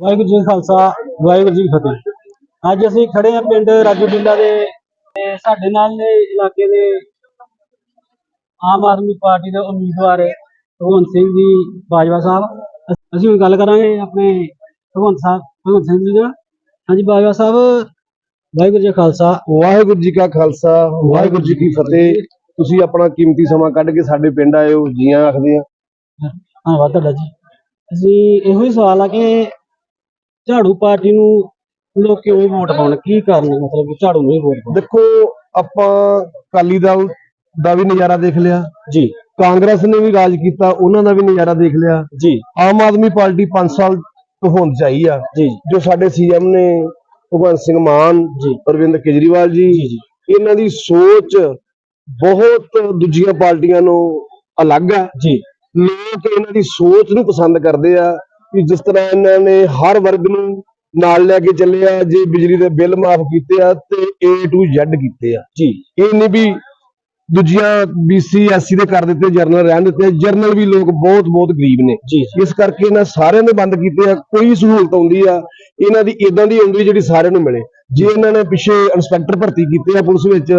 ਵਾਹਿਗੁਰੂ ਜੀ ਖਾਲਸਾ ਵਾਹਿਗੁਰੂ ਜੀ ਫਤਿਹ। ਅੱਜ ਅਸੀਂ ਖੜੇ ਹਾਂ ਪਿੰਡ ਰਾਜੂ ਬਿੱਲਾ ਦੇ ਸਾਡੇ ਨਾਲ ਨੇ ਇਲਾਕੇ ਦੇ ਆਮ ਆਦਮੀ ਪਾਰਟੀ ਦੇ ਉਮੀਦਵਾਰ ਭਗਵੰਤ ਸਿੰਘ ਜੀ ਬਾਜਵਾ ਸਾਹਿਬ। ਅਸ- ਹੁਣ ਗੱਲ ਕਰਾਂਗੇ ਆਪਣੇ ਭਗਵੰਤ ਸਾਹਿਬ ਭਗਵੰਤ ਸਿੰਘ ਜੀ ਨਾਲ। ਹਾਂਜੀ ਬਾਜਵਾ ਸਾਹਿਬ ਵਾਹਿਗੁਰੂ ਜੀ ਖਾਲਸਾ। ਵਾਹਿਗੁਰੂ ਜੀ ਕਾ ਖਾਲਸਾ ਵਾਹਿਗੁਰੂ ਜੀ ਕੀ ਫਤਿਹ। ਤੁਸੀਂ ਆਪਣਾ ਕੀਮਤੀ ਸਮਾਂ ਕੱਢ ਕੇ ਸਾਡੇ ਪਿੰਡ ਆਏ ਹੋ ਜੀਆਂ ਆਖਦੇ ਆ ਧੰਨਵਾਦ ਤੁਹਾਡਾ ਜੀ। ਅਸੀਂ ਇਹੋ ਹੀ ਸਵਾਲ ਆ ਕਿ ਝਾੜੂ ਪਾਰਟੀ ਨੂੰ ਲੋਕ ਕਿਉਂ ਵੋਟ ਪਾਉਣ ਕੀ ਕਾਰਨ ਹੈ? ਮਤਲਬ ਕਿ ਝਾੜੂ ਨੂੰ ਹੀ ਵੋਟ ਪਾਉਣ। ਦੇਖੋ ਆਪਾਂ ਅਕਾਲੀ ਦਲ ਦਾ ਵੀ ਨਜ਼ਾਰਾ ਦੇਖ ਲਿਆ। ਜੀ। ਕਾਂਗਰਸ ਨੇ ਵੀ ਰਾਜ ਕੀਤਾ ਉਹਨਾਂ ਦਾ ਵੀ ਨਜ਼ਾਰਾ ਦੇਖ ਲਿਆ। ਜੀ। ਆਮ ਆਦਮੀ ਪਾਰਟੀ 5 ਸਾਲ ਤੋਂ ਹੋਂਦ ਚਾਹੀ ਆ। ਜੀ। ਜੋ ਸਾਡੇ ਸੀਐਮ ਨੇ ਭਗਵੰਤ ਸਿੰਘ ਮਾਨ ਜੀ। ਅਰਵਿੰਦ ਕੇਜਰੀਵਾਲ ਜੀ। ਇਹਨਾਂ ਦੀ ਸੋਚ ਬਹੁਤ ਦੂਜੀਆਂ ਪਾਰਟੀਆਂ ਨੂੰ ਅਲੱਗ ਆ। ਜੀ। ਲੋਕ ਇਹਨਾਂ ਦੀ ਸੋਚ ਨੂੰ ਪਸੰਦ ਕਰਦੇ ਆ। ਕਿ ਜਿਸ ਤਰ੍ਹਾਂ ਇਹਨਾਂ ਨੇ ਹਰ ਵਰਗ ਨੂੰ ਨਾਲ ਲੈ ਕੇ ਚੱਲੇ ਆ ਜੇ ਬਿਜਲੀ ਦੇ ਬਿੱਲ ਮਾਫ ਕੀਤੇ ਆ ਤੇ A to Z ਕੀਤੇ ਆ। ਜੀ। ਇਹ ਨਹੀਂ ਵੀ ਦੂਜੀਆਂ BC SC ਦੇ ਕਰ ਦਿੱਤੇ ਜਰਨਲ ਰਹਿਣ ਦਿੱਤੇ। ਜਰਨਲ ਵੀ ਲੋਕ ਬਹੁਤ ਬਹੁਤ ਗਰੀਬ ਨੇ। ਇਸ ਕਰਕੇ ਇਹਨਾਂ ਸਾਰਿਆਂ ਨੇ ਬੰਦ ਕੀਤੇ ਆ। ਕੋਈ ਸਹੂਲਤ ਆਉਂਦੀ ਆ। ਇਹਨਾਂ ਦੀ ਇਦਾਂ ਦੀ ਆਉਂਦੀ ਜਿਹੜੀ ਸਾਰਿਆਂ ਨੂੰ ਮਿਲੇ। ਜੇ ਇਹਨਾਂ ਨੇ ਪਿੱਛੇ ਇੰਸਪੈਕਟਰ ਭਰਤੀ ਕੀਤੇ ਆ ਪੁਲਿਸ ਵਿੱਚ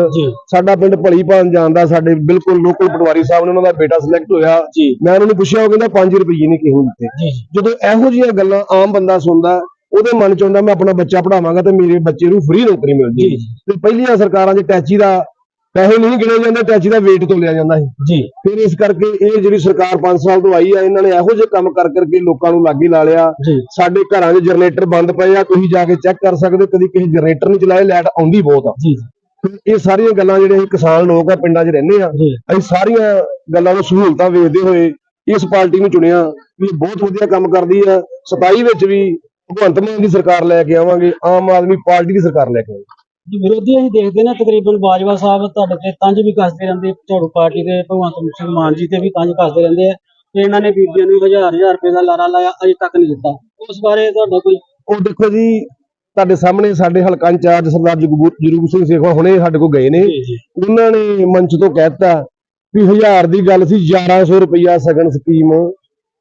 ਸਾਡਾ ਪਿੰਡ ਭਲੀਪਾਨ ਜਾਂਦਾ ਸਾਡੇ ਬਿਲਕੁਲ ਲੋਕਲ ਪਟਵਾਰੀ ਸਾਹਿਬ ਨੇ ਉਹਨਾਂ ਦਾ ਬੇਟਾ ਸਿਲੈਕਟ ਹੋਇਆ। ਮੈਂ ਉਹਨਾਂ ਨੂੰ ਪੁੱਛਿਆ ਉਹ ਕਹਿੰਦਾ 5 ਰੁਪਏ ਨਹੀਂ ਕਿਹੋ ਦਿੱਤੇ। ਜਦੋਂ ਇਹੋ ਜਿਹੀਆਂ ਗੱਲਾਂ ਆਮ ਬੰਦਾ ਸੁਣਦਾ ਉਹਦੇ ਮਨ ਚ ਆਉਂਦਾ ਮੈਂ ਆਪਣਾ ਬੱਚਾ ਪੜਾਵਾਂਗਾ ਤੇ ਮੇਰੇ ਬੱਚੇ ਨੂੰ ਫ੍ਰੀ ਨੌਕਰੀ ਮਿਲ ਜੀ, ਤੇ ਪਹਿਲੀਆਂ ਸਰਕਾਰਾਂ 'ਚ ਟੈਚੀ ਦਾ ਪੈਸੇ ਨਹੀਂ ਗਿਣੇ ਜਾਂਦੇ ਟੈਚੀ ਦਾ ਵੇਟ ਤੋਲਿਆ ਜਾਂਦਾ ਸੀ। ਜੀ। ਫਿਰ ਇਸ ਕਰਕੇ ਇਹ ਜਿਹੜੀ ਸਰਕਾਰ 5 ਸਾਲ ਤੋਂ ਆਈ ਆ ਇਹਨਾਂ ਨੇ ਇਹੋ ਜਿਹੇ ਕੰਮ ਕਰ ਕਰਕੇ ਲੋਕਾਂ ਨੂੰ ਲਾਗੇ ਲਾ ਲਿਆ। ਸਾਡੇ ਘਰਾਂ 'ਚ ਜਨਰੇਟਰ ਬੰਦ ਪਏ ਆ ਤੁਸੀਂ ਜਾ ਕੇ ਚੈੱਕ ਕਰ ਸਕਦੇ ਕਦੀ ਕਿਸੇ ਜਨਰੇਟਰ ਨਹੀਂ ਚਲਾਏ ਲਾਈਟ ਆਉਂਦੀ ਬਹੁਤ ਆ। ਜੀ। ਫਿਰ ਇਹ ਸਾਰੀਆਂ ਗੱਲਾਂ ਜਿਹੜੇ ਅਸੀਂ ਕਿਸਾਨ ਲੋਕ ਆ ਪਿੰਡਾਂ 'ਚ ਰਹਿੰਦੇ ਆ ਅਸੀਂ ਸਾਰੀਆਂ ਗੱਲਾਂ ਨੂੰ ਸਹੂਲਤਾਂ ਵੇਖਦੇ ਹੋਏ ਇਸ ਪਾਰਟੀ ਨੂੰ ਚੁਣਿਆ ਵੀ ਬਹੁਤ ਵਧੀਆ ਕੰਮ ਕਰਦੀ ਆ। 27 ਵਿੱਚ ਵੀ ਭਗਵੰਤ ਮਾਨ ਦੀ ਸਰਕਾਰ ਲੈ ਕੇ ਆਵਾਂਗੇ ਆਮ ਆਦਮੀ ਪਾਰਟੀ ਦੀ ਸਰਕਾਰ ਲੈ ਕੇ ਆਵਾਂਗੇ। ਵਿਰੋਧੀ ਅਸੀਂ ਦੇਖਦੇ ਨਾ ਤਕਰੀਬਨ ਬਾਜਵਾ ਸਾਹਿਬ ਤੁਹਾਡੇ ਤੇ ਤੰਜ ਵੀ ਕੱਸਦੇ ਰਹਿੰਦੇ ਝਾੜੂ ਪਾਰਟੀ ਦੇ ਭਗਵੰਤ ਸਿੰਘ ਮਾਨ ਜੀ ਤੇ ਵੀ ਤੰਜ ਕੱਸਦੇ ਰਹਿੰਦੇ ਆ ਤੇ ਇਹਨਾਂ ਨੇ ਬੀਬੀਆਂ ਨੂੰ ਹਜ਼ਾਰ ਹਜ਼ਾਰ ਰੁਪਏ ਦਾ ਲਾਰਾ ਲਾਇਆ ਅਜੇ ਤੱਕ ਨਹੀਂ ਦਿੱਤਾ। ਉਸ ਬਾਰੇ ਤੁਹਾਡਾ ਕੋਈ ਉਹ ਦੇਖੋ ਜੀ ਤੁਹਾਡੇ ਸਾਹਮਣੇ ਸਾਡੇ ਹਲਕਾ ਇੰਚਾਰਜ ਸਰਦਾਰ ਜਰੂਪ ਸਿੰਘ ਸੇਖਵਾ ਹੁਣੇ ਸਾਡੇ ਕੋਲ ਗਏ ਨੇ। ਉਹਨਾਂ ਨੇ ਮੰਚ ਤੋਂ ਕਹਿਤਾ ਵੀ ਹਜ਼ਾਰ ਦੀ ਗੱਲ ਸੀ 1100 ਰੁਪਇਆ ਸਗਨ ਸਕੀਮ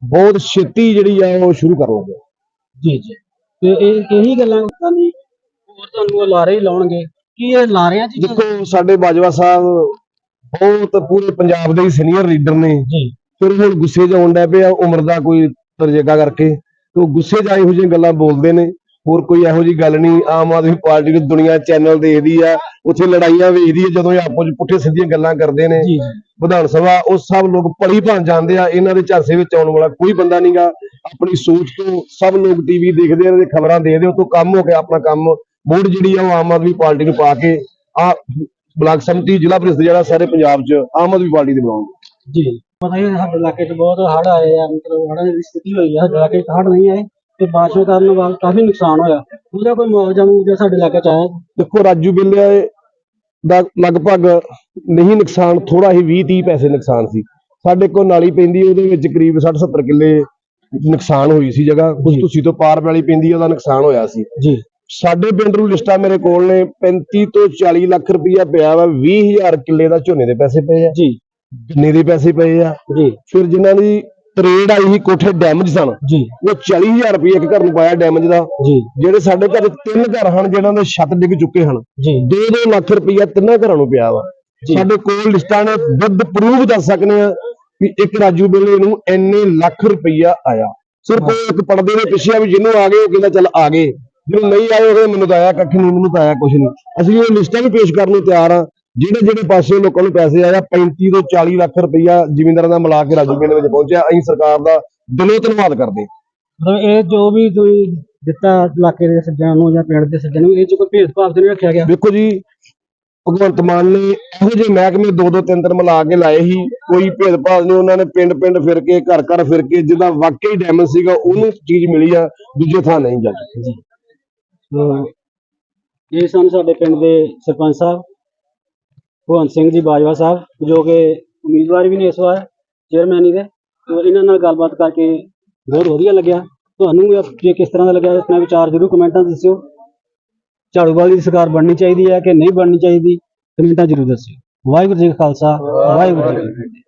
ਬਹੁਤ ਛੇਤੀ ਜਿਹੜੀ ਆ ਉਹ ਸ਼ੁਰੂ ਕਰ ਲਾਂਗੇ। ਜੀ ਜੀ। ਤੇ ਇਹ ਇਹੀ ਗੱਲਾਂ ਨਹੀਂ ਹੋਰ ਤੁਹਾਨੂੰ ਉਹ ਲਾਰੇ ਹੀ ਲਾਉਣਗੇ। ਕੀ ਇਹ ਲਾਰਿਆਂ ਚ ਦੇਖੋ ਸਾਡੇ ਬਾਜਵਾ ਸਾਹਿਬ ਬਹੁਤ ਪੂਰੇ ਪੰਜਾਬ ਦੇ ਸੀਨੀਅਰ ਲੀਡਰ ਨੇ। ਜੀ। ਫਿਰ ਹੁਣ ਗੁੱਸੇ 'ਚ ਆਉਣ ਡੈ ਪਿਆ ਉਮਰ ਦਾ ਕੋਈ ਤਰਜੇਗਾ ਕਰਕੇ। ਤੇ ਉਹ ਗੁੱਸੇ 'ਚ ਆ ਇਹੋ ਜਿਹੀਆਂ ਗੱਲਾਂ ਬੋਲਦੇ ਨੇ। ਹੋਰ ਕੋਈ ਇਹੋ ਜਿਹੀ ਗੱਲ ਨਹੀਂ ਆਮ ਆਦਮੀ ਪਾਰਟੀ ਨੂੰ ਦੁਨੀਆ ਚੈਨਲ ਦੇਖਦੀ ਆ ਉੱਥੇ ਲੜਾਈਆਂ ਵੇਖਦੀ ਆ ਜਦੋਂ ਇਹ ਆਪੋ ਚ ਪੁੱਠੇ ਸਿੱਧੀਆਂ ਗੱਲਾਂ ਕਰਦੇ ਨੇ। ਜੀ। ਜੀ ਵਿਧਾਨ ਸਭਾ ਉਹ ਸਭ ਲੋਕ ਪਲੀ ਭਾਂ ਜਾਂਦੇ ਆ ਇਹਨਾਂ ਦੇ ਝਾਂਸੇ ਵਿੱਚ ਆਉਣ ਵਾਲਾ ਕੋਈ ਬੰਦਾ ਨਹੀਂਗਾ ਆਪਣੀ ਸੋਚ ਤੋਂ ਸਭ ਲੋਕ ਟੀਵੀ ਦੇਖਦੇ ਆ ਇਹਨਾਂ ਦੇ ਖਬਰਾਂ ਦੇਖਦੇ ਆ ਉਹ ਤੋਂ ਕੰਮ ਹੋ ਗਿਆ ਆਪਣਾ ਕੰਮ। ਵੋਟ ਜਿਹੜੀ ਆ ਉਹ ਆਮ ਆਦਮੀ ਪਾਰਟੀ ਨੂੰ ਪਾ ਕੇ ਆ ਬਲਾਕ ਸੰਮਤੀ ਜ਼ਿਲ੍ਹਾ ਪ੍ਰੀਸ਼ਦ ਜਿਹੜਾ ਸਾਰੇ ਪੰਜਾਬ 'ਚ ਆਮ ਆਦਮੀ ਪਾਰਟੀ ਦੇ ਬਣਾਉਣਗੇ। ਜੀ। ਪਤਾ ਹੀ ਹੈ ਸਾਡੇ ਇਲਾਕੇ 'ਚ ਬਹੁਤ ਹੜ੍ਹ ਆਏ ਆ ਮਤਲਬ ਹੜ੍ਹਾਂ ਦੀ ਸਥਿਤੀ ਹੋਈ ਆ ਸਾਡੇ ਇਲਾਕੇ 'ਚ ਹੜ੍ਹ ਨਹੀਂ ਆਏ ਤੇ ਬਾਰਿਸ਼ਾਂ ਕਾਰਨ ਵਾ- ਕਾਫੀ ਨੁਕਸਾਨ ਹੋਇਆ। ਉਹਦਾ ਕੋਈ ਮੁਆਵਜ਼ਾ ਮੁਆਵਜ਼ਾ ਸਾਡੇ ਇਲਾਕੇ 'ਚ ਆਇਆ? ਦੇਖੋ ਰਾਜੂ ਬਿੱਲੇ ਦਾ ਲਗਭਗ ਨਹੀਂ ਨੁਕਸਾਨ ਥੋੜਾ ਹੀ 20 30 ਪੈਸੇ ਨੁਕਸਾਨ ਸੀ। ਸਾਡੇ ਕੋਲ ਨਾਲੀ ਪੈਂਦੀ ਉਹਦੇ ਵਿੱਚ ਕਰੀਬ 60 70 ਕਿੱਲੇ ਨੁਕਸਾਨ ਹੋਈ ਸੀ ਜਗ੍ਹਾ। ਕੁਝ। ਤੁਸੀਂ ਤੋਂ ਪਾਰ ਵਾਲੀ ਪੈਂਦੀ ਉਹਦਾ ਨੁਕਸਾਨ ਹੋਇਆ ਸੀ। ਜੀ। ਸਾਡੇ ਪਿੰਡ ਨੂੰ ਲਿਸਟਾਂ ਮੇਰੇ ਕੋਲ ਨੇ 35 ਤੋਂ 40 ਲੱਖ ਰੁਪਈਆ ਪਿਆ ਵਾ 20000 ਕਿੱਲੇ ਦਾ ਝੋਨੇ ਦੇ ਪੈਸੇ ਪਏ ਆ। ਜੀ। ਗੰਨੇ ਦੇ ਪੈਸੇ ਪਏ ਆ। ਜੀ। ਫਿਰ ਜਿਨ੍ਹਾਂ ਦੀ ਤਰੇੜ ਆਈ ਸੀ ਕੋਠੇ ਡੈਮੇਜ ਸਨ ਜੀ। ਉਹ 40000 ਰੁਪਏ ਇੱਕ ਘਰ ਨੂੰ ਪਾਇਆ ਡੈਮੇਜ ਦਾ। ਜੀ। ਜਿਹੜੇ ਸਾਡੇ ਘਰ ਤਿੰਨ ਘਰ ਹਨ ਜਿਹਨਾਂ ਦੇ ਛੱਤ ਡਿੱਗ ਚੁੱਕੇ ਹਨ ਜੀ। 2-2 ਲੱਖ ਰੁਪਈਆ ਤਿੰਨਾਂ ਘਰਾਂ ਨੂੰ ਪਿਆ ਵਾ। ਸਾਡੇ ਕੋਲ ਲਿਸਟਾਂ ਨੇ ਵਿਦ ਪ੍ਰੂਫ ਦੱਸ ਸਕਨੇ ਆ ਵੀ ਇੱਕ ਰਾਜੂ ਬਿੱਲੇ ਨੂੰ ਇੰਨੇ ਲੱਖ ਰੁਪਈਆ ਆਇਆ। ਸਿਰਫ ਇੱਕ ਪਰਦੇ ਦੇ ਪਿੱਛੇ ਆ ਵੀ ਜਿਹਨੂੰ ਆ ਗਏ ਉਹ ਕਹਿੰਦਾ ਚੱਲ ਆ ਗਏ। ਜਿਹਨੂੰ ਨਹੀਂ ਆਏ ਉਹ ਮੈਨੂੰ ਤਾਂ ਆਇਆ ਕੱਖ ਨਹੀਂ ਮੈਨੂੰ ਤਾਂ ਆਇਆ ਕੁਛ ਨਹੀਂ। ਅਸੀਂ ਇਹ ਲਿਸਟਾਂ ਵੀ ਪੇਸ਼ ਕਰਨ ਨੂੰ ਤਿਆਰ ਆ ਜਿਹੜੇ ਜਿਹੜੇ ਪਾਸੇ ਲੋਕਾਂ ਨੂੰ ਪੈਸੇ ਆਇਆ 35 ਤੋਂ 40 ਲੱਖ ਰੁਪਈਆ ਜ਼ਿਮੀਂਦਾਰਾਂ ਦਾ ਮਿਲਾ ਕੇ ਰਾਜੂ ਬਿੱਲੇ ਵਿੱਚ ਪਹੁੰਚਿਆ। ਅਸੀਂ ਸਰਕਾਰ ਦਾ ਦਿਲੋਂ ਧੰਨਵਾਦ ਕਰਦੇ ਮਤਲਬ ਇਹ ਜੋ ਵੀ ਤੁਸੀਂ ਦਿੱਤਾ ਇਲਾਕੇ ਦੇ ਸੱਜਣਾਂ ਨੂੰ ਜਾਂ ਪਿੰਡ ਦੇ ਸੱਜਣਾਂ ਨੂੰ ਇਹ 'ਚ ਕੋਈ ਭੇਦਭਾਵ ਨਹੀਂ ਰੱਖਿਆ ਗਿਆ? ਵੇਖੋ ਜੀ ਭਗਵੰਤ ਮਾਨ ਨੇ ਇਹੋ ਜਿਹੇ ਮਹਿਕਮੇ ਦੋ ਦੋ ਤਿੰਨ ਤਿੰਨ ਮਿਲਾ ਕੇ ਲਾਏ ਸੀ। ਕੋਈ ਭੇਦਭਾਵ ਨਹੀਂ ਉਹਨਾਂ ਨੇ ਪਿੰਡ ਪਿੰਡ ਫਿਰ ਕੇ ਘਰ ਘਰ ਫਿਰ ਕੇ ਜਿਹਦਾ ਵਾਕਈ ਡੈਮੇਜ ਸੀਗਾ ਉਹਨੂੰ ਚੀਜ਼ ਮਿਲੀ ਆ ਦੂਜੇ ਥਾਂ ਨਹੀਂ ਜਾ ਜੀ। ਇਹ ਸਨ ਸਾਡੇ ਪਿੰਡ ਦੇ ਸਰਪੰਚ ਸਾਹਿਬ, ਭਗਵੰਤ ਸਿੰਘ ਜੀ ਬਾਜਵਾ ਸਾਹਿਬ, ਜੋ ਕਿ ਉਮੀਦਵਾਰ ਵੀ ਨੇ ਇਸ ਵਾਰ ਚੇਅਰਮੈਨੀ ਦੇ ਤੇ ਇਹਨਾਂ ਨਾਲ ਗੱਲਬਾਤ ਕਰਕੇ ਬਹੁਤ ਵਧੀਆ ਲੱਗਿਆ। ਤੁਹਾਨੂੰ ਵੀ ਜੇ ਕਿਸ ਤਰ੍ਹਾਂ ਦਾ ਲੱਗਿਆ ਆਪਣਾ ਵਿਚਾਰ ਜ਼ਰੂਰ ਕਮੈਂਟਾਂ ਦੱਸਿਓ। ਝਾੜੂ ਵਾਲੀ ਦੀ ਸਰਕਾਰ ਬਣਨੀ ਚਾਹੀਦੀ ਹੈ ਕਿ ਨਹੀਂ ਬਣਨੀ ਚਾਹੀਦੀ, ਕਮੈਂਟਾਂ ਜ਼ਰੂਰ ਦੱਸਿਓ। ਵਾਹਿਗੁਰੂ ਜੀ ਕਾ ਖਾਲਸਾ, ਵਾਹਿਗੁਰੂ ਜੀ ਕੀ ਫਤਿਹ।